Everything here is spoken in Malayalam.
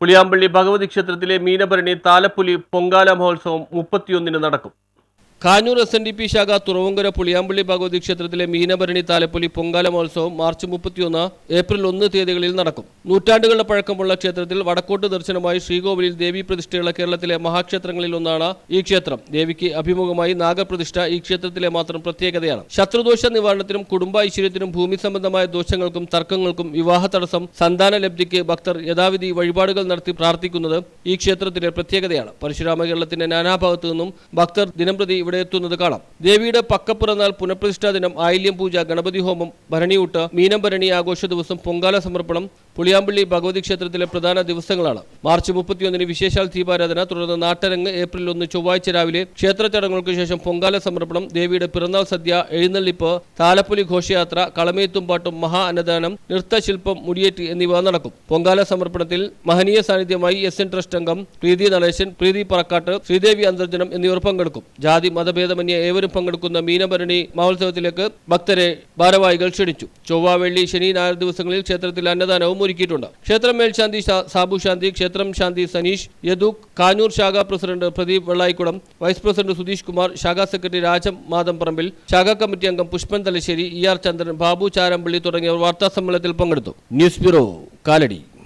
പുളിയാമ്പള്ളി ഭഗവതി ക്ഷേത്രത്തിലെ മീനഭരണി താലപ്പുലി പൊങ്കാല മഹോത്സവം മുപ്പത്തിയൊന്നിന് നടക്കും. Kanjoor S N D P ശാഖ തുറവങ്കര പുളിയാമ്പള്ളി ഭഗവതി ക്ഷേത്രത്തിലെ മീനഭരണി താലപ്പൊലി പൊങ്കാല മഹോത്സവം മാർച്ച് മുപ്പത്തിയൊന്ന് ഏപ്രിൽ ഒന്ന് തീയതികളിൽ നടക്കും. നൂറ്റാണ്ടുകളുടെ പഴക്കമുള്ള ക്ഷേത്രത്തിൽ വടക്കോട്ട് ദർശനമായി ശ്രീകോവിലിൽ ദേവി പ്രതിഷ്ഠയുള്ള കേരളത്തിലെ മഹാക്ഷേത്രങ്ങളിൽ ഒന്നാണ് ഈ ക്ഷേത്രം. ദേവിക്ക് അഭിമുഖമായി നാഗപ്രതിഷ്ഠ ഈ ക്ഷേത്രത്തിലെ മാത്രം പ്രത്യേകതയാണ്. ശത്രുദോഷ നിവാരണത്തിനും കുടുംബ ഐശ്വര്യത്തിനും ഭൂമി സംബന്ധമായ ദോഷങ്ങൾക്കും തർക്കങ്ങൾക്കും വിവാഹ തടസ്സം സന്താന ലബ്ധിക്ക് ഭക്തർ യഥാവിധി വഴിപാടുകൾ നടത്തി പ്രാർത്ഥിക്കുന്നത് ഈ ക്ഷേത്രത്തിലെ പ്രത്യേകതയാണ്. പരശുരാമ കേരളത്തിന്റെ നാനാഭാഗത്തു നിന്നും ഭക്തർ ദിനംപ്രതി ഇവിടെ എത്തുന്നത് കാണാം. ദേവിയുടെ പക്കപ്പിറന്നാൾ പുനഃപ്രതിഷ്ഠാ ദിനം ആയില്യം പൂജ ഗണപതി ഹോമം ഭരണിയൂട്ട് മീനം ഭരണി ആഘോഷ ദിവസം പൊങ്കാല സമർപ്പണം പുളിയാമ്പള്ളി ഭഗവതി ക്ഷേത്രത്തിലെ പ്രധാന ദിവസങ്ങളാണ്. മാർച്ച് മുപ്പത്തിയൊന്നിന് വിശേഷാൽ ദീപാരാധന തുടർന്ന് നാട്ടരങ്ങ് ഏപ്രിൽ ഒന്ന് ചൊവ്വാഴ്ച രാവിലെ ക്ഷേത്ര ചടങ്ങുകൾക്ക് ശേഷം പൊങ്കാല സമർപ്പണം ദേവിയുടെ പിറന്നാൾ സദ്യ എഴുന്നള്ളിപ്പ് താലപ്പൊലി ഘോഷയാത്ര കളമേത്തും പാട്ടും മഹാ അന്നദാനം നൃത്തശില്പം മുടിയേറ്റ് എന്നിവ നടക്കും. പൊങ്കാല സമർപ്പണത്തിൽ മഹനീയ സാന്നിധ്യമായി എസ് എൻ ട്രസ്റ്റ് അംഗം പ്രീതി നടേശൻ പ്രീതി പറക്കാട്ട് ശ്രീദേവി അന്തർജനം എന്നിവർ പങ്കെടുക്കും. ജാതി മതഭേദമന്യേ ഏവരും പങ്കെടുക്കുന്ന മീനഭരണി മഹോത്സവത്തിലേക്ക് ഭക്തരെ ഭാരവാഹികൾ ക്ഷണിച്ചു. ചൊവ്വ വെള്ളി ശനി ഞായർ ദിവസങ്ങളിൽ ക്ഷേത്രത്തിൽ അന്നദാനവും ഒരുക്കിയിട്ടുണ്ട്. ക്ഷേത്രം മേൽശാന്തി സാബു ശാന്തി ക്ഷേത്രം ശാന്തി സനീഷ് യദൂഖ് കാഞ്ഞൂർ ശാഖാ president Pradeep Vellayikulam vice president Sudheesh Kumar ശാഖാ സെക്രട്ടറി രാജം മാതംപറമ്പിൽ ശാഖാ കമ്മിറ്റി അംഗം പുഷ്പൻ തലശ്ശേരി ഇ ആർ ചന്ദ്രൻ ബാബു ചാരമ്പള്ളി തുടങ്ങിയവർ വാർത്താ സമ്മേളനത്തിൽ പങ്കെടുത്തു. News bureau Kalady.